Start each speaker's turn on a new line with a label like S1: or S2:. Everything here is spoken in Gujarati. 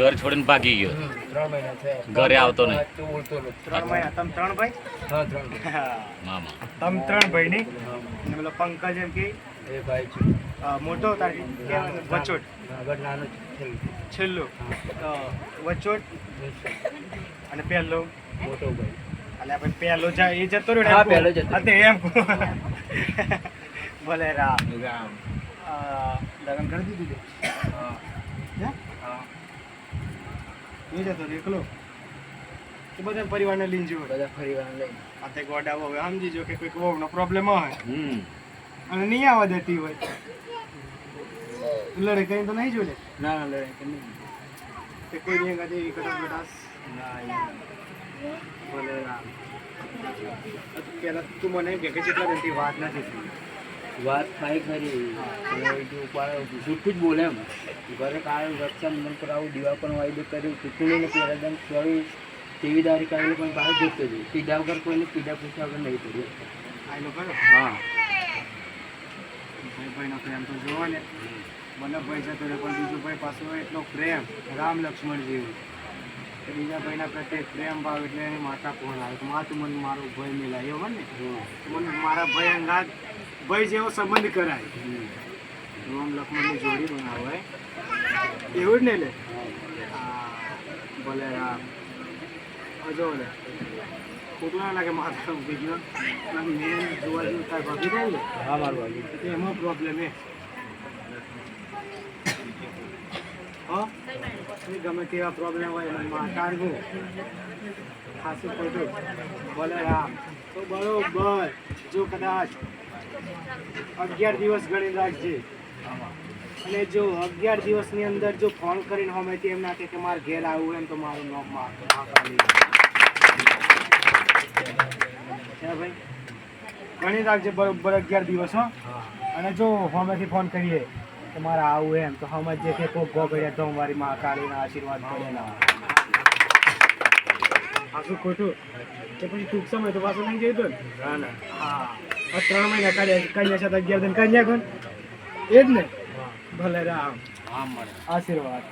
S1: ઘર છોડીને ભાગી ગયો.
S2: ત્રણ મહિના થયા.
S1: ઘરે આવતો નહીં.
S3: ત્રણ મહિના. તમે ત્રણ ભાઈ?
S2: હા ત્રણ
S1: મામા.
S3: તમ ત્રણ ભાઈ ની. પંકજ એમ કે?
S2: એ ભાઈ છે.
S3: મોટો તારી? વચોટ?
S2: આગળ નાનો છેલ્લો.
S3: છેલ્લો. વચોટ? અને પહેલો
S2: મોટો ભાઈ.
S3: અને આપણે પહેલો જ એ જતો રહ્યો ને
S2: હા,
S3: એમ
S2: પહેલો જતો
S3: હા, એમ ભલે રામ.
S2: રામ.
S3: લગ્ન કરી દીધું તે?
S2: હા
S3: હે?
S2: હા
S3: એ જતો એકલો. બધા પરિવારને લઈને જુઓ
S2: બધા ફરીવાર લઈને.
S3: હવે સમજીજો કે કોઈક વહુનો પ્રોબ્લેમ હોય. અને નહીં આવવા દેતી હોય. લડે કઈ તો નહીં જોડે?
S2: ના ના લડે કે નહીં
S3: કોઈ નહીં ગાજે બટાસ
S2: ના
S3: ભલે તું મને જેટલા દિનથી વાત નથી થઈ.
S2: વાત થાય ખરી. જો જૂઠું જ બોલે એમ. ઘરે કારણ રક્ષાબંધન પર આવું દીવા પણ વાયદો કર્યું ચૂંટણીને પહેલા દમ ચોવીસ તેવી દારી આવેલી પણ બહાર જોતો જ પીધા વગર કોઈને પીધા પૂછા વગર નહીં કર્યું હા.
S3: ભાઈ ભાઈનો પ્રેમ તો જોવો ને. મને ભાઈ જતો પણ બીજો ભાઈ પાછો એટલો પ્રેમ. રામ લક્ષ્મણ જેવું કે બીજા ભાઈના પ્રત્યે પ્રેમ ભાવ એટલે એની માતા કોણ આવે? માતું મને મારો ભય મિલાય એવો ને મને મારા ભાઈ અંગાત ભાઈ જેવો સંબંધ કરાય. રોમ લક્ષ્મણની જોડી બનાવાય એવું જ ને લે? હા, ભલે રામ હજો લે ખોટું ના લાગે માથા ઊભી ગયો. મેન જોવા જેવું તાર ભાગી જાય ને
S2: હા મારું
S3: એમાં પ્રોબ્લેમ એ. એ ગમે તેવા પ્રોબ્લેમ હોય એમાં માં કાઢવું. ખાસું ખોટું ભલે રામ તો બરોબર. જો કદાચ અગિયાર દિવસ ગણી રાખજે. અને જો અગિયાર દિવસની અંદર જો ફોન કરીને હોમેથી એમ ના કે મારે ઘેર આવવું એમ તો મારું નોમ માર ભાઈ? ગણી રાખજે બરોબર અગિયાર દિવસ હો. અને જો હોમેથી ફોન કરીએ. કે મારે આવું એમ તો સમજે કે કોક ગોગડ્યા તો મારી માં કાળીના આશીર્વાદ પડેલા. આખું ખોટું? કે પછી ટૂંક સમય તો પાછું નહીં જઈતો ને?
S2: ના
S3: હા. ત્રણ મહિના કાઢ્યા કન્યા સાથે અગિયાર દિન કન્યા કોણ એ જ ને ભલે રામ આશીર્વાદ.